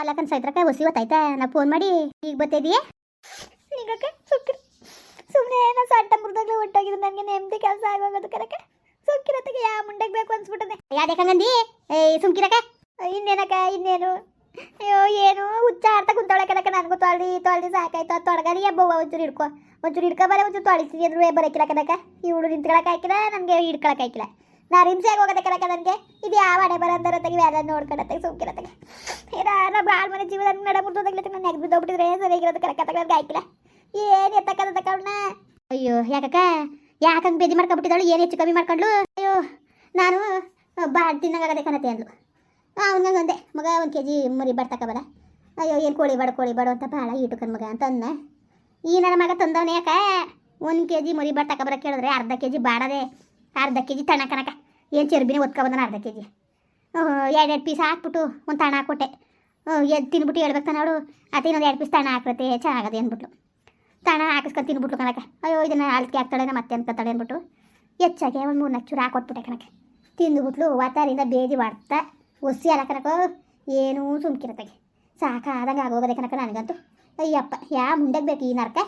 ಅಲ್ಲಕ್ಕನ್ ಸೈತ್ರಕ್ಕ ಹೊಸಿ ಹೊತ್ತಾಯ್ತಾ? ನಾ ಫೋನ್ ಮಾಡಿ ಈಗ ಬತ್ತಿದೀಯಾ ನಿಗಕ್ಕೆ ಸುಮ್ನೆ ಸುಮ್ಮನೆ ಏನೋ ಸಣ್ಣ ಮುರಿದಾಗ್ಲೇ ಒಟ್ಟಾಗಿದೆ ನನಗೆ ನೆಮ್ಮದಿ ಕೆಲಸ ಆಗೋಗೋದು ಕರಕ ಸುಕ್ಕಿರತ್ತಿಗೆ ಯಾ ಮುಂಡೆಗೆ ಬೇಕು ಅನ್ಸ್ಬಿಟ್ಟದೆ ಯಾವ್ದಕ್ಕಂಗಂದಿ ಏಯ್ ಸುಮ್ಕಿರಕ ಇನ್ನೇನಕ್ಕ ಇನ್ನೇನು? ಅಯ್ಯೋ ಏನು? ಹುಚ್ಚ ಆಡ್ತಾ ಕುಂತಾಳೆ ಕರಕ್ಕ ನನಗೂ ತೊಳ್ದಿ ತೊಳ್ದಿ ಸಾಕಾಯ್ತು. ಅದು ತೊಡಗರಿ ಹಬ್ಬವ ಒಂಚೂರು ಹಿಡ್ಕೊ. ಒಂಚೂರು ಹಿಡ್ಕೊ ಬರ ಒಂಚೂರು ತೊಳಿಸಿದ್ರು ಬರಕಿಲ್ಲ ಕನಕ ಇವಳು ನಿಂತ್ಕೊಳಕ್ಕೆ ಹಾಕಿಲ್ಲ ನನಗೆ ಹಿಡ್ಕೊಳಕ್ಕೆ ಹಾಕಿಲ್ಲ. ನಾ ರಿಮ್ಸಾಗಿ ಹೋಗೋದಕ್ಕೆ ಕನಕ ನನಗೆ? ಇದು ಯಾವ ಹಣೆ ಬರೋದರ ತೆಗಿ ಎಲ್ಲ ನೋಡ್ಕೊಳತ್ತೆ ಸುಮ್ಕಿರತ್ತೆ. ಏನ ನಮ್ಮ ಬಾಳ್ ಮನೆ ಜೀವನ ನಡ ಮುಟ್ಟೋದಾಗ್ಲಿ ನಾನು ನೆಗ್ ಬಿದ್ದೋಗ್ಬಿಟ್ಟಿದ್ರೆ ಸರಿಯಾಗಿರೋದು ಕನಕ ತಗೊಳಕ್ಕೆ ಹಾಕಿಲ್ಲ ಏನು ಎತ್ತಕ್ಕದ ತಕೊಂಡ ಅಯ್ಯೋ, ಯಾಕಕ್ಕ? ಯಾಕಂಗೆ ಬೇದಿ ಮಾಡ್ಕೊಂಬಿಟ್ಟಿದ್ದಾಳು? ಏನು ಹೆಚ್ಚು ಕಮ್ಮಿ ಮಾಡ್ಕೊಂಡ್ಲು ಅಯ್ಯೋ, ನಾನು ಬಾಳ್ ತಿನ್ನಂಗಾಗದೆ ಕನತೆ ಅಂದ್ಲು. ಅವನಿಗೆ ಒಂದೆ ಮಗ, ಒಂದು ಕೆ ಜಿ ಮುರಿ ಬರ್ತಕ ಬರ. ಅಯ್ಯೋ, ಏನು ಕೋಳಿ ಬಾಡು ಕೋಳಿ ಬಾಡು ಅಂತ ಭಾಳ ಇಟುಕನ್ ಮಗ ಅಂತ ಅಂದ ಈ ನನ್ನ ಮಗ ತಂದವನೇ ಯಾಕೆ? ಒಂದು ಕೆ ಜಿ ಮುರಿ ಬರ್ತಕ ಬರ ಕೇಳಿದ್ರೆ ಅರ್ಧ ಕೆ ಜಿ ಬಾಡದೆ, ಅರ್ಧ ಕೆ ಜಿ ತಣ್ಣ ಏನು ಚರ್ಬಿನೇ ಬಂದನ ಅರ್ಧ ಕೆ ಜಿ ಎರಡೆರಡು ಪೀಸ್ ಹಾಕ್ಬಿಟ್ಟು ಒಂದು ತಣ ಹಾಕ್ಕೊಟ್ಟೆ. ಎದ್ದು ತಿನ್ಬಿಟ್ಟು ಹೇಳ್ಬೇಕು ತಾನವಳು ಅತ್ತೆ ಇನ್ನೊಂದು ಎರಡು ಪೀಸ್ ತಣ ಹಾಕ್ರತೆ ಚೆನ್ನಾಗದೆ ಅಂದ್ಬಿಟ್ಲು. ತಣ ಹಾಕಿಸ್ಕೊಂಡು ತಿನ್ಬಿಟ್ಲು ಕಣಕ್ಕೆ. ಅಯ್ಯೋ, ಇದನ್ನು ಆಳ್ಕೆ ಹಾಕ್ತಾಳೆ ಮತ್ತೆ ಅನ್ಕೊತಾಳೆ ಅಂದ್ಬಿಟ್ಟು. ಹೆಚ್ಚಾಗಿ ಒಂದು ಮೂರು ಚೂರು ಹಾಕೊಟ್ಬಿಟ್ಟೆ ಕಣಕ್ಕೆ. ತಿಂದುಬಿಟ್ಲು ವಾತಾರಿಂದ ಬೇದಿ ಮಾಡ್ತಾ, ಒಸಿ ಅಲ್ಲ ಕನಕ ಏನೂ ಸುಮ್ಕಿರತ್ತಾಗೆ ಸಾಕಾದಂಗೆ ಆಗೋಗದೆ ಕನಕ ನನಗಂತೂ. ಅಯ್ಯಪ್ಪ, ಯಾ ಮುಂದಕ್ಕೆ ಬೇಕು ಈ ನರ್ಕ?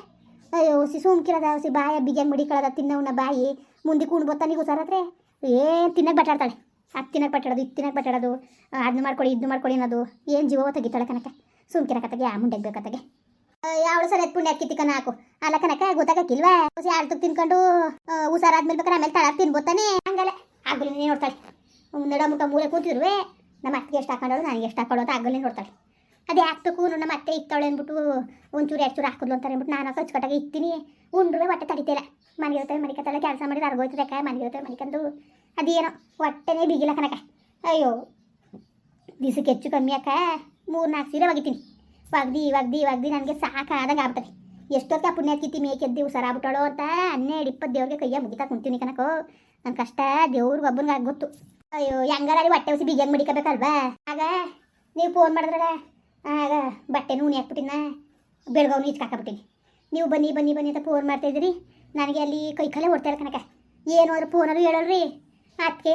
ಅಯ್ಯೋ, ಒಸಿ ಸುಮ್ಕಿರದ, ಒಸಿ ಬಾಯ ಬಿಗಿಯಂಗ್ ಮಡಿಕೊಳ್ಳೋದ ತಿನ್ನವನ್ನ ಬಾಯಿ. ಮುಂದೆ ಕೂಣ್ ಬತ್ತಾನಿಗೂ ಸರತ್ರೆ ಏನು ತಿನ್ನಕ್ಕೆ ಬಟಾಡ್ತಾಳೆ. ಅದು ತಿನ್ನಕ್ಕೆ ಬಟಾಡೋದು, ಇದು ತಿನ್ನಕ್ಕೆ ಬಟಾಡೋದು ಅದನ್ನ ಮಾಡ್ಕೊಳ್ಳಿ ಇದನ್ನ ಮಾಡ್ಕೊಳ್ಳಿ ಅನ್ನೋದು. ಏನು ಜೀವ ತೆಗಿತಾಳೆ ಕನಕ. ಸುಮ್ಕಿರಕತ್ತಾಗೆ ಆ ಮುಂದಕ್ಕೆ ಬೇಕತ್ತಾಗೆ ಯಾವಳು ಸರಿ ಎತ್ ಪುಣ್ಯ ಅಕ್ಕಿ ಕಣ ಹಾಕು ಅಲ್ಲ ಕನಕ, ಗೊತ್ತಾಗಕ್ಕಿಲ್ವಾ? ಹೊಸಿ ಆಳ್ತಕ್ ತಿನ್ಕೊಂಡು ಹುಷಾರಾದ್ಮೇಲೆ ಬೇಕಾದ್ರೆ ಆಮೇಲೆ ತಳ ತಿನ್ಬೋತಾನೆ. ಹಂಗಲ್ಲ. ಆಗಲಿ ನೋಡ್ತಾಳೆ. ನಡ ಮುಟ್ಟ ಮೂಲೆ ಕೂತಿದ್ರು ನಮ್ಮ ಅತ್ತಿಗೆ ಎಷ್ಟು ಹಾಕೊಂಡು ನನಗೆ ಎಷ್ಟು ಹಾಕೊಳ್ಳೋ ಅಂತ ಆಗಲಿ ನೋಡ್ತಾಳೆ. ಅದು ಹಾಕ್ಬೇಕು ನಮ್ಮ ಅತ್ತೆ ಇತ್ತಳೆ ಅಂದ್ಬಿಟ್ಟು ಒಂಚೂರು, ಎರಡು ಚೂರು ಹಾಕಿದ್ಲು ಅಂತಾರೆ ಅಂದ್ಬಿಟ್ಟು ನಾನು ಕಚ್ಕಟ್ಟಾಗ ಇಕ್ತೀನಿ ಉಂಡ್ರೆ ಹೊಟ್ಟೆ ತಡಿತಿಲ್ಲ ಮನೆಗಿರುತ್ತೆ ಮನಿಕತ್ತಲ್ಲ ಕೆಲಸ ಮಾಡಿದ್ರೆ ಅರ್ಗೋಯ್ತದೆ ಅಕ್ಕ ಮನೆಗಿರುತ್ತೆ ಮನಿಕಂದು ಅದೇನೋ ಹೊಟ್ಟೆನೇ ಬಿಗಿಲ್ಲ ಕನಕ ಅಯ್ಯೋ ದಿಸಕ್ಕೆ ಹೆಚ್ಚು ಕಮ್ಮಿ ಅಕ್ಕ. ಮೂರು ನಾಲ್ಕು ಸೀರೆ ಒಗಿತೀನಿ. ಒಗ್ದು ಒಗ್ದು ಒಗ್ದು ನನಗೆ ಸಾಕಾದಾಗ ಆಗ್ಬಿಟ್ಟದೆ. ಎಷ್ಟೊತ್ತ ಪುಣ್ಯ ಕಿತ್ತಿ ಮೇಕೆದ್ದು ಹುಷಾರ ಆಗ್ಬಿಟ್ಟಳು ಅಂತ ಹನ್ನೆರಡು ಇಪ್ಪತ್ತು ದೇವ್ರಿಗೆ ಕೈಯ ಮುಗಿತಾ ಕುಂತೀನಿ ಕನಕೋ ನನ್ನ ಕಷ್ಟ ದೇವ್ರಿಗೆ ಒಬ್ಬನಿಗೆ ಗೊತ್ತು. ಅಯ್ಯೋ, ಹೆಂಗಾರ ಹೊಟ್ಟೆ ಉಸಿ ಬಿಗಿಯಂಗೆ ಮಡಿಕಬೇಕಲ್ವಾ? ಆಗ ನೀವು ಫೋನ್ ಮಾಡಿದ್ರಲ್ಲ? ಆಗ ಬಟ್ಟೆ ನೂನೆ ಹಾಕ್ಬಿಟ್ಟಿನ ಬೆಳಗಾವ್ ನೀಚ್ ಹಾಕಬಿಟ್ಟಿನಿ. ನೀವು ಬನ್ನಿ ಬನ್ನಿ ಬನ್ನಿ ಅಂತ ಫೋನ್ ಮಾಡ್ತಾಯಿದ್ರಿ ನನಗೆ ಅಲ್ಲಿ ಕೈ ಕಾಲೇ ಹೊಡ್ತಾರೆ ಕನಕ ಏನು ಅದ್ರ ಫೋನಲ್ಲಿ ಹೇಳಲ್ರಿ. ಅದಕ್ಕೆ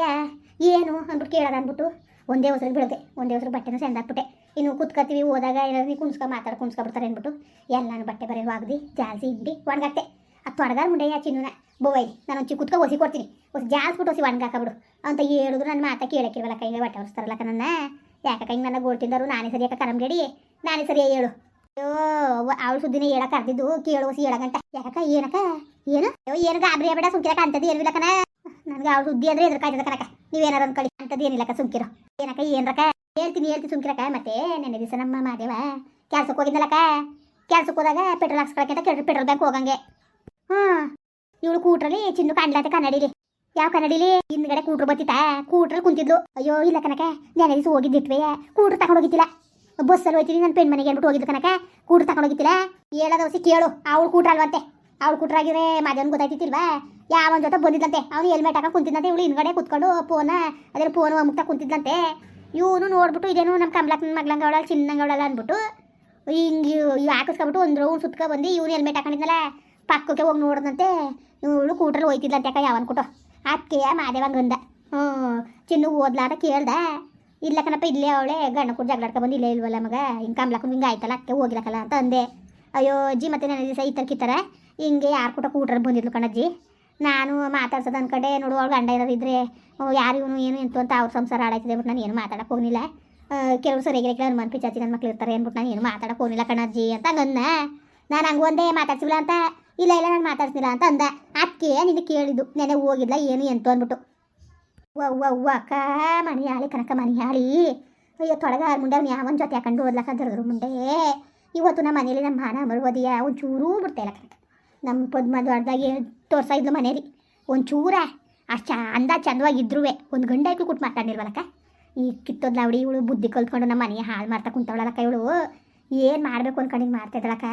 ಏನು ಅಂದ್ಬಿಟ್ಟು ಕೇಳೋದು ಅಂದ್ಬಿಟ್ಟು ಒಂದೇ ಹೊಸರು ಬಿಡದೆ ಒಂದೇ ಹೊಸರು ಬಟ್ಟೆನ ಸೆಂದಾಕ್ಬಿಟ್ಟೆ ಇನ್ನು ಕುತ್ಕೋತೀವಿ ಹೋದಾಗ ಏನಾದ್ರು ಕುಣ್ಸ್ಕೊ ಮಾತಾಡೋ ಕುಣ್ಸ್ಕೊಬಿಡ್ತಾರೆ ಅಂದ್ಬಿಟ್ಟು ಎಲ್ಲಾನು ಬಟ್ಟೆ ಬರೆಯೋ ಆಗದಿ ಜಾಸ್ತಿ ಹಿಂಡಿ ಒಣಗಾಕ್ತೆ. ಆ ತೊಡಗಾರ ಮುಂಡೆ ಯಾ ಚಿನ್ನೂನ? ಬೋವೈ ನಾನು ಒಂಚಿ ಕುತ್ಕೊ ಹೊಸಿ ಕೊಡ್ತೀನಿ. ಹೊಸ ಜಾಸ್ಬಿಟ್ಟು ಹೊಸಿ ಒಣಗಾಕಬಿಡು ಅಂತ ಹೇಳಿದ್ರು ನನ್ನ ಮಾತಾ ಕೇಳಕ್ಕಿಲ್ವಲ್ಲ ಕೈಗೆ, ಬಟ್ಟೆ ಹೊರಿಸ್ತಾರಲ್ಲ ನನ್ನ. ಯಾಕೆ ಹಿಂಗೆ ನನ್ನ ಗೋಳ್ ತಿಂದರು ನಾನೇ ಸರಿ ಯಾಕೆ ಕರಂಗೇಡಿ ನಾನೇ ಸರಿ ಹೇಳು. ಅಯ್ಯೋ ಅವಳು ಸುದ್ದಿನೇ ಹೇಳಕ್ ಕರ್ದಿದ್ದು ಕೇಳು ಸಿ ಹೇಳಗಂಟ ಯಾಕ ಏನಕ್ಕ? ಏನು? ಅಯ್ಯೋ, ಏನು ಗಾಬರಿ ಬೇಡ ಸುಮ್ಕಿರಕ ಅಂತದ್ದು ಏನಿಲ್ಲ ಕಣ. ನನಗೆ ಅವಳು ಸುದ್ದಿ ಅಂದ್ರೆ ಎದುರು ಕಾಯ್ತದ ಕನಕ ನೀವೇನಾರು ಅನ್ಕೊಳ್ಳಿ ಅಂತದ್ದು ಏನಿಲ್ಲಕ ಸುಮ್ಕಿರೋ. ಏನಕ್ಕ ಏನ್ರಕ ಹೇಳ್ತೀನಿ ಹೇಳ್ತೀನಿ ಸುಂಕಿರಕ ಮತ್ತೆ ನೆನ್ನೆ ದಿವಸ ನಮ್ಮ ಮಾದೇವ ಕೆಲ್ಸಕ್ಕೆ ಹೋಗಿದ್ದಲ್ಲಕ್ಕ. ಕೆಲ್ಸಕ್ಕೆ ಹೋದಾಗ ಪೆಟ್ರೋಲ್ ಹಾಕ್ಸ್ಕೊಳಕ್ಕೆ ಪೆಟ್ರೋಲ್ ಬ್ಯಾಂಕ್ ಹೋಗಂಗೆ. ಹ್ಞೂ ಇವಳು ಕೂಟ್ರಲ್ಲಿ ಚಿನ್ನು ಕಾಣ್ಲಾತೆ ಕನ್ನಡಿಲಿ. ಯಾವ ಕನ್ನಡಿಲಿ? ಹಿಂದ್ಗಡೆ ಕೂಟ್ರು ಬತ್ತಿತ್ತ ಕೂಟ್ರಲ್ಲಿ ಕುಂತಿದ್ಲು. ಅಯ್ಯೋ, ಇಲ್ಲ ಕನಕ ನೆನೆ ದಿವಸ ಹೋಗಿದ್ದಿಟ್ವೆ. ಕೂಟ್ರು ತಗೊಂಡು ಹೋಗಿದ್ದಿಲ್ಲ ಬಸ್ಸಲ್ಲಿ ಹೋಯ್ತೀನಿ ನನ್ನ ಪೆಣ್ ಮನೆಗೆ ಅಂದ್ಬಿಟ್ಟು ಹೋಗಿದ್ದು ಕನಕ. ಕೂಟ್ರು ತಗೊಂಡು ಹೋಗಿದ್ದಿಲ್ಲ ಹೇಳೋದು ಹೊಸಿ ಕೇಳು. ಅವಳು ಕೂಟ್ರ ಅಲ್ವಂತೆ ಅವಳು ಕೂಟ್ರಾಗಿದ್ರೆ ಮಾದೇವನ್ ಗೊತ್ತಾಯ್ತಿತ್ತಿಲ್ವಾ? ಯಾವನ್ ಜೊತೆ ಬಂದಿದ್ದಂತೆ ಅವನು ಹೆಲ್ಮೆಟ್ ಹಾಕೊಂಡು ಕುಂತಿದ್ದಂತೆ ಇವಳು ಹಿಂದ್ಗಡೆ ಕುತ್ಕೊಂಡು ಫೋನ ಅದ್ರ ಫೋನ್ ಮುಕ್ತ ಕುಂತಿದ್ದಂತೆ ಇವನು ನೋಡ್ಬಿಟ್ಟು ಇದೇನು ನಮ್ಮ ಕಮಲಕ್ಕನ ಮಗ್ಲಂಗ ಅವಳಲ್ಲ ಚಿನ್ನಂಗ ಅವಳಲ್ಲ ಅಂದ್ಬಿಟ್ಟು, ಹಿಂಗೆ ಇವು ಹಾಕಿಸ್ಕೊಬಿಟ್ಟು ಒಂದು ರೌಂಡ್ ಸುತ್ಕೊ ಬಂದು ಇವನು ಹೆಲ್ಮೆಟ್ ಹಾಕೊಂಡಿದ್ನಲ್ಲ, ಪಕ್ಕಕ್ಕೆ ಹೋಗಿ ನೋಡಿದಂತೆ. ಇವಳು ಕೂಟ್ರಲ್ಲಿ ಹೋಯ್ತಿದ್ಲಂತೆ ಅಕ್ಕ, ಯಾವನ್ ಕೊಟ್ಟು ಅದಕ್ಕೆ ಮಾದೇವಂಗ ಅಂದ. ಹ್ಞೂ, ಚಿನ್ನು ಓದ್ಲಾ ಅಂತ ಕೇಳ್ದ. ಇಲ್ಲ ಕಣಪ್ಪ, ಇಲ್ಲೇ ಅವಳೆ ಗಂಡ ಕೂಡ ಜಗಳಾಡ್ಕ ಬಂದು ಇಲ್ಲೇ ಇಲ್ವಲ್ಲ ಮಗ? ಹಿಂಗೆ ಕಂಬ್ಲಕ್ಕ ಹಿಂಗೆ ಆಯ್ತಲ್ಲ, ಅಕ್ಕೆ ಹೋಗಿಲ್ಲಕಲ್ಲ ಅಂತ ಅಂದೆ. ಅಯ್ಯೋ ಅಜ್ಜಿ, ಮತ್ತೆ ನನ್ನ ದಿವಸ ಈ ಕಿತ್ತರ ಹಿಂಗೆ ಯಾರು ಕೂಟ ಕೂಟ್ರ ಬಂದಿದ್ಲು ಕಣಜ್ಜಿ ನಾನು ಮಾತಾಡ್ಸೋದು ಅನ್ಕಂಡೆ, ನೋಡು ಅವ್ಳು ಗಂಡ ಇರೋರು ಇದ್ರೆ ಯಾರು ಇವನು, ಏನು ಎಂತು ಅಂತ ಅವ್ರ ಸಂಸಾರ ಆಡಾಯ್ತದೆ ಬಿಟ್ಟು ನಾನು ಏನು ಮಾತಾಡಕ್ಕೆ ಹೋಗಲಿಲ್ಲ ಕೆಲವು ಸರಿಯಾಗಿ ಅನುಮಾನ ಪಿಚಾಚಿ ನನ್ನ ಮಕ್ಳು ಇರ್ತಾರೆ ಅಂದ್ಬಿಟ್ಟು ನಾನು ಏನು ಮಾತಾಡಕ್ಕೆ ಹೋಗಲಿಲ್ಲ ಕಣಜ್ಜಿ ಅಂತ ಹಂಗನ್ನ ನಾನು ಹಂಗೆ ಒಂದೇ ಮಾತಾಡ್ಸಿಲ್ಲ ಅಂತ ಇಲ್ಲ ಇಲ್ಲ, ನಾನು ಮಾತಾಡ್ತಿಲ್ಲ ಅಂತ ಅಂದ. ಅದಕ್ಕೆ ನಿನ್ನ ಕೇಳಿದ್ದು? ನೆನೆ ಹೋಗಿಲ್ಲ ಏನು ಎಂತು ಅಂದ್ಬಿಟ್ಟು. ಅವ್ವ ಅವ್ವ ಅಕ್ಕ ಮನೆ ಹಾಳಿ ಕನಕ ಮನೆ ಹಾಳಿ ಅಯ್ಯೋ ತೊಡಗ ಮುಂಡೆ ಅವ್ನು ಯಾವನ ಜೊತೆ ಹಾಕೊಂಡು ಓದ್ಲಕ್ಕ ದೊಡ್ಡದ್ರ ಮುಂಡೆ? ಇವತ್ತು ನಮ್ಮ ಮನೇಲಿ ನಮ್ಮ ಮಾನ ಮರುಗೋದಿಯ ಒಂಚೂರೂ ಬಿಡ್ತಾಯಿಲ್ಲ ಕನಕ. ನಮ್ಮ ಪದ್ಮ ದೊಡ್ಡದಾಗಿ ತೋರ್ಸ ಇದ್ಲು ಮನೇಲಿ. ಒಂಚೂರ. ಅಷ್ಟು ಚಂದ ಚಂದವಾಗಿದ್ರೂ ಒಂದು ಗಂಡ ಹಾಕಿ ಕೊಟ್ಟು ಮಾತಾಡಿಲ್ವಲ್ಲಕ್ಕ ಈ ಕಿತ್ತೋದ್ಲ ಅವಳಿ ಇವಳು ಬುದ್ಧಿ ಕಲ್ತ್ಕೊಂಡು ನಮ್ಮ ಮನೆ ಹಾಳು ಮಾಡ್ತಾ ಕುಂತವಳಕ್ಕ ಇವಳು. ಏನು ಮಾಡಬೇಕು ಅನ್ಕೊಂಡು ಹಿಂಗೆ ಇದ್ದಳಕ್ಕ?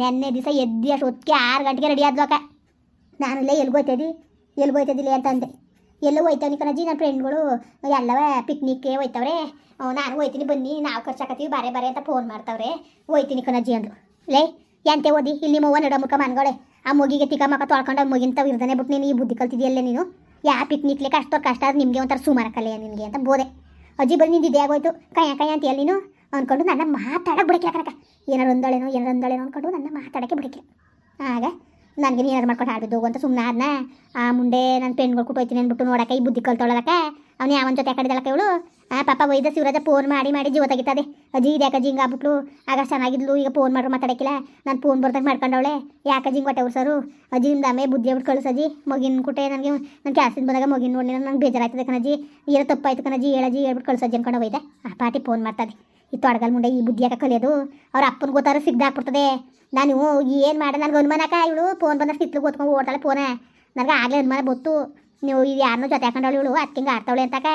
ನೆನ್ನೆ ದಿವಸ ಎದ್ದು ಅಷ್ಟು ಹೊತ್ತಿಗೆ ಆರು ಗಂಟೆಗೆ ರೆಡಿ ಆದ್ಲಕ್ಕ ನಾನು ಇಲ್ಲೇ ಎಲ್ಗೋಯ್ತದಿ ಎಲ್ಗೋಯ್ತದಿಲ್ಲ ಅಂತ ಅಂದೆ ಎಲ್ಲೋ ಹೋಯ್ತಾನಿ ಕಣಜಿ ನನ್ನ ಫ್ರೆಂಡ್ಗಳು ಎಲ್ಲವ ಪಿಕ್ನಿಕ್ಗೆ ಹೋಯ್ತವ್ರೆ. ನಾನು ಹೋಯ್ತೀನಿ ಬನ್ನಿ, ನಾವು ಖರ್ಚಾಕತ್ತೀವಿ, ಬಾರೆ ಬಾರೆ ಅಂತ ಫೋನ್ ಮಾಡ್ತಾವ್ರೆ. ಹೋಯ್ತೀನಿ ಕಣಜಿ ಅಂದರು ಲೇ, ಎಂತೆ ಓದಿ? ಇಲ್ಲಿ ಮೂವ ನಡ ಮುಖ ಮನ್ಗಳೇ. ಆ ಮುಗಿಗೆ ತಿಕ್ಕ ಮಕ್ಕ ತೊಳ್ಕೊಂಡು ಆ ಮಗಿಂತ ಇರ್ದಾನೆ ಬಿಟ್ಟು ನೀನು, ಈ ಬುದ್ಧಿ ಕಲ್ತಿದೆಯಲ್ಲೇ ನೀನು? ಯಾ ಪಿಕ್ನಿಕ್ಲೆ ಕಷ್ಟ ಕಷ್ಟ ಆದ್ರೆ ನಿಮಗೆ ಒಂಥರ ಸುಮಾರು ಕಲೆಯ ನಿನಗೆ ಅಂತ ಬೋದೆ. ಅಜ್ಜಿ ಬರೀ ನಿಂದು ಆಗೋಯ್ತು. ಕಯ್ಯ ಕಯ್ಯ ಅಂತ ನೀನು? ಅಂದ್ಕೊಂಡು ನನ್ನ ಮಾತಾಡಕ್ಕೆ ಬಿಡಕ್ಕೆ ಕನಕ ಏನಾರು ಒಂದಳೇನೋ ಏನಾರು ಒಂದಳೇನೋ ಅಂದ್ಕೊಂಡು ನನ್ನ ಮಾತಾಡಕ್ಕೆ ಬಿಡಕ್ಕೆ ಆಗ ನನಗೆ ನೀನು ಮಾಡ್ಕೊಂಡು ಹಾಡಿದ್ದು ಅಂತ ಸುಮ್ಮನೆ ಆದ್ನ, ಆ ಮುಂಡೆ ನನ್ನ ಪೆಣ್ಗಳು ಕೊಟ್ಟೋಯ್ತೀನಿ ಅಂದ್ಬಿಟ್ಟು ನೋಡಕ್ಕೆ ಈ ಬುದ್ಧಿ ಕಲ್ತೊಳಲಕ್ಕ ಅವನೇ ಅವನ ಜೊತೆ ಕಡಿದಳಕ್ಕ ಇವಳು? ಆ ಪಾಪ ಒಯ್ದ ಶಿವರಾಜ ಫೋನ್ ಮಾಡಿ ಮಾಡಿ ಜೀವ ತೆಗಿತದೆ. ಅಜ್ಜಿ ಇದು ಯಾಕೆ ಜಿಂಗ್ ಆಗ್ಬಿಟ್ಲು? ಆಗ ಚೆನ್ನಾಗಿದ್ಲು, ಈಗ ಫೋನ್ ಮಾಡ್ರು ಮಾತಾಡಕ್ಕಿಲ್ಲ. ನಾನು ಫೋನ್ ಬರ್ದಾಗ ಮಾಡ್ಕೊಂಡವಳೆ. ಯಾಕೆ ಜಿಂಗ್ ಹೊಟ್ಟೆ ಉರ್ಸರು? ಅಜ್ಜಿ ನಿಮ್ದು ಆಮೆ ಬುದ್ಧಿ ಆಗ್ಬಿಟ್ಟು ಕಳಿಸಜ್ಜಿ ಮಗಿನ ಕುಟ್ಟೆ ನನಗೆ ನನ್ನ ಕ್ಯಾಸಿನ ಬಂದಾಗ ಮಗಿನ ನೋಡಿ ನನಗೆ ಬೇಜಾರಾಯ್ತದೆ ಕಣಜ್ಜಿ. ಏನೋ ತಪ್ಪಾಯ್ತು ಕಣಜ್ಜಿ, ಹೇಳಜ್ಜಿ ಹೇಳ್ಬಿಟ್ಟು ಕಳ್ಸಜ್ಜಿ ಅನ್ಕೊಂಡು ಹೋಯ್ದೆ. ಆ ಪಾಟಿ ಫೋನ್ ಮಾಡ್ತದೆ. ಈ ತೊಡಗಲ್ ಮುಂಡೆ ಈ ಬುದ್ಧಿ ಯಾಕೆ ಕಲಿಯೋದು ಅವ್ರ ಅಪ್ಪನ ಗೊತ್ತಾರು ಸಿಗ್ದಾಕ್ಬಿಡ್ತದೆ ನಾನು ಏನು ಮಾಡ ನನಗೆ ಅನುಮಾನಕ ಇವಳು ಫೋನ್ ಬಂದಷ್ಟು ಇತ್ಲು ಗೊತ್ಕೊಂಡು ಓಡ್ತಾಳೆ ಫೋನ ನನಗೆ ಆಗಲೇ ಅನುಮಾನ ಗೊತ್ತು ನೀವು ಇದು ಯಾರನ್ನೂ ಜೊತೆ ಹಾಕೊಂಡವಳು ಇವಳು ಅದಕ್ಕೆ ಆಡ್ತಾವಳೆ ಅಂತಕ.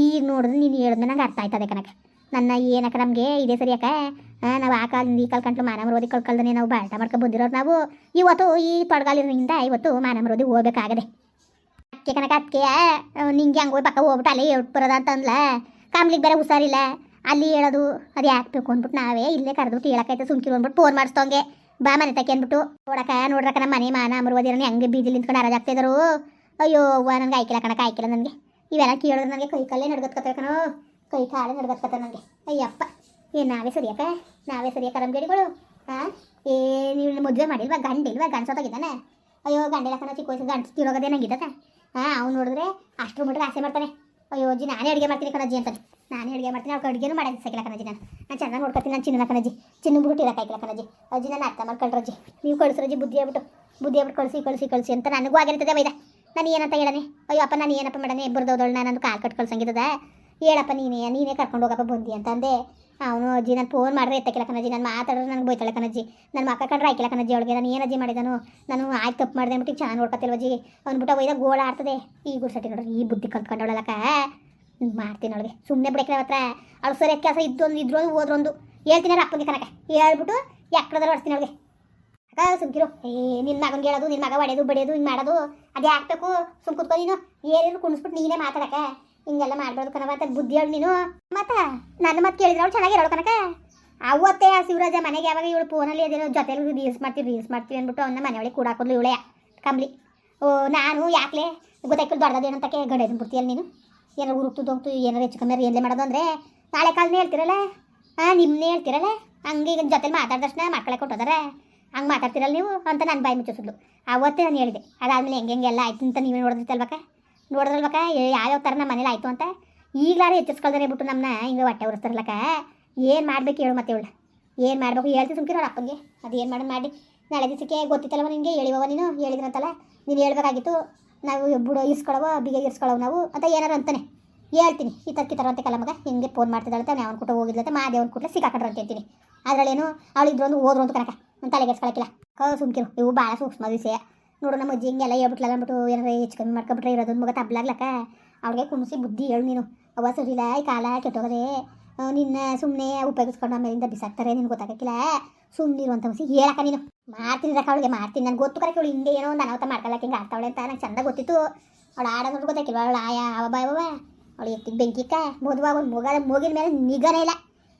ಈಗ ನೋಡಿದ್ರೆ ನೀನು ಹೇಳಿದ್ರೆ ನಂಗೆ ಅರ್ಥ ಆಯ್ತದೆ ಕನಕ ನನ್ನ ಏನಕ್ಕ ನಮಗೆ ಇದೇ ಸರಿ ಅಕ್ಕ? ನಾವು ಆ ಕಾಲದಿಂದ ಈ ಕಾಲ ಕಂಟ್ಲು ಮಾನ ಮರೋದಿ ಕಳ್ಕಲ್ದನೆ ನಾವು ಬಾಳ್ಟ ಮಾಡ್ಕೊಂಡು ಬಂದಿರೋರು ನಾವು. ಇವತ್ತು ಈ ತೊಡಗಾಲಿರೋದ್ರಿಂದ ಇವತ್ತು ಮಾನ ಮರೋದಿ ಹೋಗ್ಬೇಕಾಗದೆ. ಅಕ್ಕೆ ಕನಕ ಅಕ್ಕೆ. ನಿಂಗೆ ಹಂಗೆ ಹೋಗಿ ಪಕ್ಕ ಹೋಗ್ಬಿಟ್ಟು ಅಲ್ಲೇ ಹೇಳ್ಬಿಟ್ಟು ಬರೋದ ಅಂತ ಅಂದ್ಲಾ ಕಾಮ್ಲಿಗೆ ಬೇರೆ ಹುಷಾರಿಲ್ಲ. ಅಲ್ಲಿ ಹೇಳೋದು, ಅದು ಯಾಕೆ ಬೇಕು ಅಂದ್ಬಿಟ್ಟು ನಾವೇ ಇಲ್ಲೇ ಕರೆದ್ಬಿಟ್ಟು ಹೇಳಕ್ಕೈತೆ ಸುಮ್ಕಿರು ಅಂದ್ಬಿಟ್ಟು ಫೋನ್ ಮಾಡಿಸ್ತೋಂಗೆ ಬಾ ಮನೆ ತಕ್ಕೆ ಅಂದ್ಬಿಟ್ಟು. ನೋಡಕ ನೋಡ್ರಕ ನಮ್ಮ ಮನೆ ಮಾನ ಅಮರ್ವದಿರನ್ನ ಹೆಂಗೆ ಬೀದಿಲಿ ನಿಂತ್ಕೊಂಡು ಹರಾಜಾಗ್ತಾ ಇದ್ರು. ಅಯ್ಯೋ, ಅವ್ವ ನನಗೆ ಆಯ್ಕಿಲ್ಲ ಕಣಕ್ಕೆ, ಆಯ್ಕಿಲ್ಲ ನನಗೆ. ಇವೆಲ್ಲ ಕೇಳಿದ್ರೆ ನನಗೆ ಕೈ ಕಲ್ಲೇ ನಡ್ಗತ್ಕತ್ತೆ ಕಣೋ. ಕೈ ಕಾಲೇ ನಡ್ಗತ್ಕತ್ತೆ ನನಗೆ. ಅಯ್ಯಪ್ಪ. ಏ, ನಾವೇ ಸರಿಯಪ್ಪ ನಾವೇ ಸರಿಯ ರಂಗಡಿಗಳು. ಹಾಂ ಏ, ನೀವು ಮದುವೆ ಮಾಡಿಲ್ವಾ? ಗಂಡ ಇಲ್ವಾ ಗಂಡ ಅಯ್ಯೋ ಗಂಡ ಕಣ, ಚಿಕ್ಕ ವಯಸ್ಸು ಗಂಡ ತಿರೋಗದೆ ನಂಗಿದ್ದತೆ ಹಾಂ ಅವ್ನು ನೋಡಿದ್ರೆ ಅಷ್ಟ್ರ ಮಟ್ಟಿಗೆ ಆಸೆ ಮಾಡ್ತಾನೆ. ಅಯ್ಯೋ, ಅಜ್ಜಿ, ನಾನೇ ಅಡುಗೆ ಮಾಡ್ತೀನಿ ಕಣಜ್ಜಿ ಅಂತಾನೆ ನಾನೇ ಅಡುಗೆ ಮಾಡ್ತೀನಿ? ಅವ್ರಿಗೆ ಅಡುಗೆನೂ ಮಾಡೋದು ಸಾಕಿಲ್ಲ ಕಣಜಿ ನಾನು. ನಾನು ಚೆನ್ನಾಗಿ ನೋಡ್ಕೊತೀನಿ ನಾನು ಚಿನ್ನ ಕಣಜಿ ಚಿನ್ನ ಬಿಟ್ಟು ಇರೋಕ್ಕಾಗಿಲ್ಲ ಕಣಜಿ ಅಜ್ಜಿ ನಾನು ಅರ್ಥ ಮಾಡ್ಕೊಳ್ರಜ್ಜಿ ನೀವು ಕಳಿಸ್ರಜ್ಜಿ ಬುದ್ಧಿ ಆಗ್ಬಿಟ್ಟು. ಬುದ್ಧಿ ಆಗ್ಬಿಟ್ಟು ಕಳಿಸಿ ಕಳಿಸಿ ಕಳಿಸಿ ಅಂತ ನನಗೂ ಆಗಿರ್ತದೆ ಬೈದ ನಾನು ಏನಂತ ಹೇಳನೆ? ಅಯ್ಯೋ ಅಪ್ಪ ನಾನು ಏನಪ್ಪ ಮಾಡನೆ? ಬರ್ದೋದಳು ನಾನು ಕಾಲು ಕಟ್ ಕಳ್ಸಂಗಿದ್ದದ ಹೇಳಪ್ಪ ನೀನೇ ನೀನೇ ಕರ್ಕೊಂಡು ಹೋಗಪ್ಪ ಬಂದಿ ಅಂತ ಅಂದೆ ಅವನು ಅಜ್ಜಿ ನಾನು ಫೋನ್ ಮಾಡ್ರೆ ಎತ್ತಕ್ಕಿಲ್ಲ ಕಣಜ್ಜಿ. ನಾನು ಮಾತಾಡಿದ್ರೆ ನನಗೆ ಬೈತಾಳೆ ಕಣಜ್ಜಿ. ನನ್ನ ಮಕ್ಕ ಕಂಡ್ರೆ ಆಯ್ಕಿಲ್ಲ ಕಣಜ್ಜಿ ಅವಳಿಗೆ. ನಾನು ಏನು ಅಜ್ಜಿ ಮಾಡಿದನು? ನಾನು ಆಯ್ತು ತಪ್ಪು ಮಾಡಿದೆ ಅಂದ್ಬಿಟ್ಟು ಚೆನ್ನಾಗಿ ನೋಡ್ಕೊತಿಲ್ವಜ್ಜಿ ಅಂದ್ಬಿಟ್ಟು ಒಯ್ದ ಗೋಳ ಆಡ್ತದೆ. ಈ ಗುಡ್ಸಟ್ಟಿ ನೋಡ್ರಿ, ಈ ಬುದ್ಧಿ ಕಲ್ತ್ಕೊಂಡವಳಕ್ಕ ಮಾಡ್ತೀನಿ ಅವಳಿಗೆ ಸುಮ್ಮನೆ ಬಿಡಕ್ಕೆ ಹತ್ರ ಅವಳು ಸರಿ ಕೆಲಸ ಇದ್ದೊಂದು ಇದ್ರೊಂದು ಹೋದ್ರೊಂದು. ಹೇಳ್ತೀನಿ ಅಪ್ಪನಿಗೆ ಕನಕ ಹೇಳ್ಬಿಟ್ಟು ಎಕ್ಕಡದ್ರೆ ಹೊಡ್ತೀನಿ ಅವಳಿಗೆ ಅಕ್ಕ, ಸುಮ್ಕಿರು. ಏ ನಿನ್ನ ಮಗನಿಗೆ ಹೇಳೋದು ನಿನ್ನ ಮಗ ಹೊಡೆಯೋದು ಬಡಿಯೋದು, ಹಿಂಗೆ ಮಾಡೋದು, ಅದೇ ಹಾಕ್ಬೇಕು ಸುಮ್ ಕುತ್ಕೊ ನೀನು. ಏನೇನು ಕುಣಿಸ್ಬಿಟ್ಟು ನೀನೇ ಮಾತಾಡಕ ಹಿಂಗೆಲ್ಲ ಮಾಡ್ಬಾರ್ದು ಕನವ ಅಂತ ಬುದ್ಧಿ ಹೇಳು ನೀನು. ಮತ್ತೆ ನನ್ನ ಮತ್ತೆ ಕೇಳಿದ್ರೆ ಅವಳು ಚೆನ್ನಾಗಿ ಹೇಳೋ ಕನಕ ಅವತ್ತೇ ಆ ಶಿವರಾಜ ಮನೆಗೆ ಯಾವಾಗ ಇವಳು ಫೋನಲ್ಲಿ ಅದೇನೋ ಜೊತೆಲಿ ರೀಲ್ಸ್ ಮಾಡ್ತೀವಿ ರೀಲ್ಸ್ ಮಾಡ್ತೀವಿ ಅಂದ್ಬಿಟ್ಟು ಅವನ್ನ ಮನೆಯೊಳಗೆ ಕೂಡ ಹಾಕೋದ್ಲು ಇವಳೆ ಕಂಬ್ಲಿ ಓ, ನಾನು ಯಾಕ್ಲೆ ಗೊತ್ತಾಯ್ತು ದೊಡ್ಡದೇನಂತಕ್ಕೆ ಗಡೇನ ಬಿಡ್ತೀಯಲ್ಲ ನೀನು? ಏನಾರು ಉರುಕ್ತದ್ದು ಹೋಗ್ತು ಏನಾರು ಹೆಚ್ಚು ಕಮ್ಮಿ ಎಲ್ಲೇ ಮಾಡೋದು ಅಂದರೆ ನಾಳೆ ಕಾಲನೇ ಹೇಳ್ತಿರಲ್ಲ? ಹಾಂ ನಿಮ್ಮನ್ನೇ ಹೇಳ್ತಿರಲ್ಲ? ಹಂಗೆ ಈಗ ಜೊತೆಲಿ ಮಾತಾಡಿದ ತಕ್ಷಣ ಮಕ್ಕಳೇ ಕೊಟ್ಟೋದಾರೆ ಹಂಗೆ ಮಾತಾಡ್ತಿರಲ್ಲ ನೀವು ಅಂತ ನಾನು ಬಾಯಿ ಮುಚ್ಚಿಸಿದ್ಲು ಅವತ್ತೇ ನಾನು ಹೇಳಿದೆ. ಅದಾದಮೇಲೆ ಹೆಂಗೆ ಹೆಂಗೆಲ್ಲ ಆಯ್ತು ಅಂತ ನೀವೇ ನೋಡಿದ್ರಲ್ವಕ ನೋಡಿದ್ರಲ್ವಕ ಯಾವ್ಯಾವ ಥರ ನಮ್ಮ ಮನೇಲಿ ಆಯಿತು ಅಂತ? ಈಗಲಾರು ಹೆಚ್ಚಿಸ್ಕೊಳ್ದಾರೆ ಬಿಟ್ಟು ನಮ್ಮನ್ನ ಹಿಂಗೆ ಹೊಟ್ಟೆ ಉರಿಸ್ತಿರ್ಲಕ್ಕ ಏನು ಮಾಡ್ಬೇಕು ಹೇಳು ಮತ್ತೆ ಇವಳು ಏನು ಮಾಡಬೇಕು ಹೇಳ್ತಿ ಸುಮ್ಕಿರೋ ಅಪ್ಪನಿಗೆ. ಅದು ಏನು ಮಾಡೋದು ಮಾಡಿ ನಾಳೆ ದಿವಸಕ್ಕೆ ಗೊತ್ತಿತ್ತಲ್ಲವ ನಿನಗೆ ಹೇಳಿವವ ನೀನು? ಹೇಳಿದ್ರಂತಲ್ಲ? ನೀನು ಹೇಳ್ಬೇಕಾಗಿತ್ತು. ನಾವು ಬಿಡು ಇರ್ಸ್ಕೊಳವ ಬಿಗೆ ಇರ್ಸ್ಕೊಳವು ನಾವು. ಅಂತ ಏನಾರು ಅಂತಾನೆ. ಹೇಳ್ತೀನಿ. ಈ ತರ್ಕಿ ತರಂತೆ ಕಲ ಮಗ ಹಿಂಗೆ ಫೋನ್ ಮಾಡ್ತಿದ್ದಾಳಂತೆ. ಅವ್ನು ಕುಟ ಹೋಗಿದ್ಲಂತೆ. ಮಾದೇವನ್ ಕೂಟ ಸಿಕ್ಕಾಕೊಂಡ್ರು ಅಂತ ಹೇಳ್ತೀನಿ. ಅದರಲ್ಲೇನು ಅವಳು ಇದ್ರೊಂದು ಹೋದ್ರು ಅಂತ ಕನಕ ತಲೆಗೆ ಎಸ್ಕೊಳಕಿಲ್ಲ ಕೋ, ಸುಮ್ಕಿರು. ಇವು ಭಾಳ ಸೂಕ್ಷ್ಮ ವಿಷಯ. ನೋಡು, ನಮ್ಮ ಅಜ್ಜಿ ಹಿಂಗೆಲ್ಲ ಹೇಳ್ಬಿಟ್ಲಲ್ಲ ಅಂದ್ಬಿಟ್ಟು ಏನಾರ ಹೆಚ್ಚು ಕಮ್ಮಿ ಮಾಡ್ಕೊಬಿಟ್ರೆ ಇರೋದೊಂದು ಮಗ ತಬ್ಲಾಗ್ಲಕ್ಕ. ಅವಳಿಗೆ ಕುಣಿಸಿ ಬುದ್ಧಿ ಹೇಳು ನೀನು. ಅವ ಸರಿಲ್ಲ ಈ ಕಾಲ ಕೆಟ್ಟೋಗದೆ ನಿನ್ನ ಸುಮ್ಮನೆ ಉಪಯೋಗಿಸ್ಕೊಂಡು ಆಮೇಲಿಂದ ಬಿಸಾಕ್ತಾರೆ. ನಿನ್ಗೆ ಗೊತ್ತಾಗಕ್ಕಿಲ್ಲ. ಸುಮ್ಮನಿರುವಂಥ ಮುಸಿ ಹೇಳಕ್ಕ ನೀನು. ಮಾಡ್ತೀನಿ ರಕ್ಕ ಅವಳಿಗೆ, ಮಾಡ್ತೀನಿ. ನನಗೆ ಗೊತ್ತು ಕರೆಕ್ಟ್ ಅವಳು ಹಿಂದೆ ಏನೋ ಒಂದು ಅನಾಹುತ ಮಾಡ್ಕೊಳಕ್ಕೆ ಹಿಂಗೆ ಆಡ್ತಾವಳೆ ಅಂತ. ನಂಗೆ ಚಂದ ಗೊತ್ತಿತ್ತು. ಅವಳು ಆಡೋದು ಗೊತ್ತಾಗಿಲ್ವ ಅವಳು ಆಯ ಅವ ಬಾಯವ ಅವಳು ಎತ್ತಿ ಬೆಂಕಿಕ್ಕ, ಮದುವಾಗ ಒಂದು ಮೊಗ ಮೂಗಿನ ಮೇಲೆ ನಿಗನೇ ಇಲ್ಲ.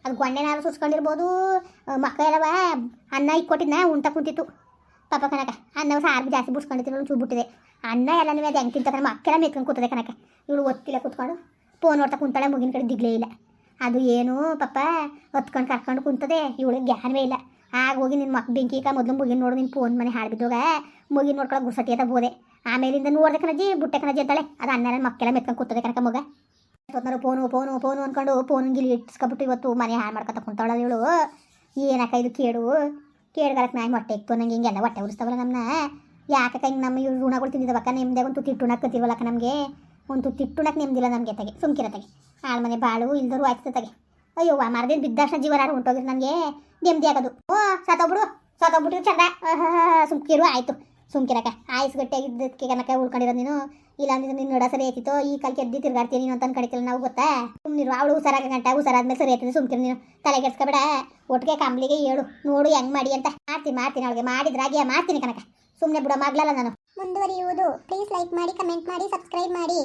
ಅದು ಗೊಂಡೆನಾರು ಸುಸ್ಕೊಂಡಿರ್ಬೋದು. ಮಕ್ಕಳೆಲ್ಲವ ಅನ್ನ ಇಕ್ಕೊಟ್ಟಿದ್ನ ಉಂಟ ಕುಂತಿತ್ತು. ಪಾಪ ಕನಕ, ಅನ್ನ ಸಾರು ಜಾಸ್ತಿ ಬುಡ್ಸ್ಕೊಂಡಿತ್ತು ಚೂರು ಬಿಟ್ಟಿದೆ. ಅನ್ನ ಎಲ್ಲ ನೀವು ಅದು ಹೆಂಗೆ ತಿಂತ ಮಕ್ಕಳೆಲ್ಲ ಮೆತ್ಕೊಂಡು ಕೂತದೆ ಕನಕ. ಇವಳು ಒತ್ತಿಲ್ಲ ಕೂತ್ಕೊಂಡು ಫೋನ್ ನೋಡ್ತಾ ಕುಂತಾಳೆ, ಮುಗಿನ ಕಡೆ ದಿಗ್ಲೇ ಇಲ್ಲ. ಅದು ಏನು ಪಾಪ, ಹೊತ್ಕೊಂಡು ಕರ್ಕೊಂಡು ಕುಂತದೆ. ಇವಳಿಗೆ ಜ್ಞಾನವೇ ಇಲ್ಲ. ಆಗ ಹೋಗಿ ನಿನ್ನ ಮಕ್ ಬೆಂಕಿಕ ಮೊದಲು ಮುಗಿನ ನೋಡು ನಿನ್ನ ಫೋನ್ ಮನೆ ಹಾಳ್ಬಿದ್ದೋಗ ಮುಗಿನ ನೋಡ್ಕೊಳ ಗುಸತಿ ಅಂತ ಬೋದೆ. ಆಮೇಲಿಂದ ನೋಡ್ದೆ ಕಣಜಿ ಬುಟ್ಟೆ ಕಣಜಿ ಅಂತಾಳೆ. ಅದು ಅನ್ನ ಮಕ್ಕಳೆಲ್ಲ ಮೆತ್ಕೊಂಡು ಕೂತದೆ ಕನಕ ಮಗ. ಹೊತ್ನಾರು ಫೋನು ಫೋನು ಫೋನು ಅಂದ್ಕೊಂಡು ಫೋನ್ ಗಿಲಿ ಇಟ್ಸ್ಕೊಬಿಟ್ಟು ಇವತ್ತು ಮನೆ ಹಾಳು ಮಾಡ್ಕೊತ ಕುಂತಾಳ ಇವಳು. ಏನಕ್ಕ ಇದು ಕೇಡು? ಕೇಳ್ಗಾಲಕ್ಕೆ ನಾಯಿ ಮೊಟ್ಟೆ ಇತ್ತು, ನಂಗೆ ಹಿಂಗೆಲ್ಲ ಹೊಟ್ಟೆ ಉರಿಸ್ತಾವಲ್ಲ ನಮ್ಮನ್ನ ಯಾಕೆ ಹಿಂಗೆ ನಮ್ಮ ಇವ್ರು ಋಣಗಳು ತಿಂದಿದ್ದವಕ್ಕ ನಿಮ್ದೆ ಒಂದು ತುತ್ತಿ ಇಟ್ಟುಣಕ್ಕೆ ಕತ್ತಿಲ್ವಲ್ಲಕ್ಕ ನಮಗೆ? ಒಂದು ತುತ್ತಿ ಇಟ್ಟುಣಕ್ಕೆ ನಿಮ್ದಿಲ್ಲ ನಮಗೆ ತಗೆ, ಸುಮ್ಕಿರ ತಗೆ. ಆಳ್ ಮನೆ ಬಾಳು, ಇಲ್ದರು ಆಯ್ತದೆ ತಗೆ. ಅಯ್ಯೋ ಮರದಿಂದ ಜೀವನ ಜೀವನಾರು ಹೊಂಟೋಗಿರು ನನಗೆ. ನೆಮ್ಮದಿ ಆಗೋದು. ಓ ಸತ್ತೋಗ್ಬಿಡು ಸತ್ತೋಗ್ಬಿಟ್ಟು ಚಂದ. ಸುಮ್ಕಿರು, ಆಯಿತು. ಸುಮ್ಕಿರಕ ಆಯ್ಸ್ ಗಟ್ಟಿಯಾಗಿದ್ದಕ್ಕೆ ಕನಕ ಉಳ್ಕೊಂಡಿರೋ ನೀನು. ಇಲ್ಲ ಅಂದ್ರೆ ನಿನ್ನ ನೋಡ ಸರಿ ಐತಿತ್ತು ಈ ಕಾಲಕ್ಕೆ ಎದ್ದು ತಿರ್ಗಾಡ್ತೀನಿ ನೀನು ಅಂತ ಕಡಿತಿಲ್ಲ ನಾವು ಗೊತ್ತಾ? ಸುಮ್ಮನಿರು ಅವಳು ಹುಷಾರಾಗ ಗಂಟ, ಹುಷಾರಾದ್ಮೇಲೆ ಸರಿ ಐತಿ ಸುಮ್ಕಿರು ನೀನು. ತಲೆ ಕೆಡ್ಸ್ಕೊಬೇಡ ಒಟ್ಟಿಗೆ ಕಂಬ್ಲಿಗೆ ಹೇಳು ನೋಡು, ಹೆಂಗ್ ಮಾಡಿ ಅಂತ. ಮಾಡ್ತೀನಿ ಮಾಡ್ತೀನಿ ಅವಳಿಗೆ. ಮಾಡಿದ್ರಾಗೆ ಮಾಡ್ತೀನಿ ಕನಕ ಸುಮ್ಮನೆ ಬಿಡೋ ಮಗ್ಲಲ್ಲ ನಾನು. ಮುಂದುವರಿಯುವುದು. ಪ್ಲೀಸ್ ಲೈಕ್ ಮಾಡಿ ಕಮೆಂಟ್ ಮಾಡಿ ಸಬ್ಸ್ಕ್ರೈಬ್ ಮಾಡಿ.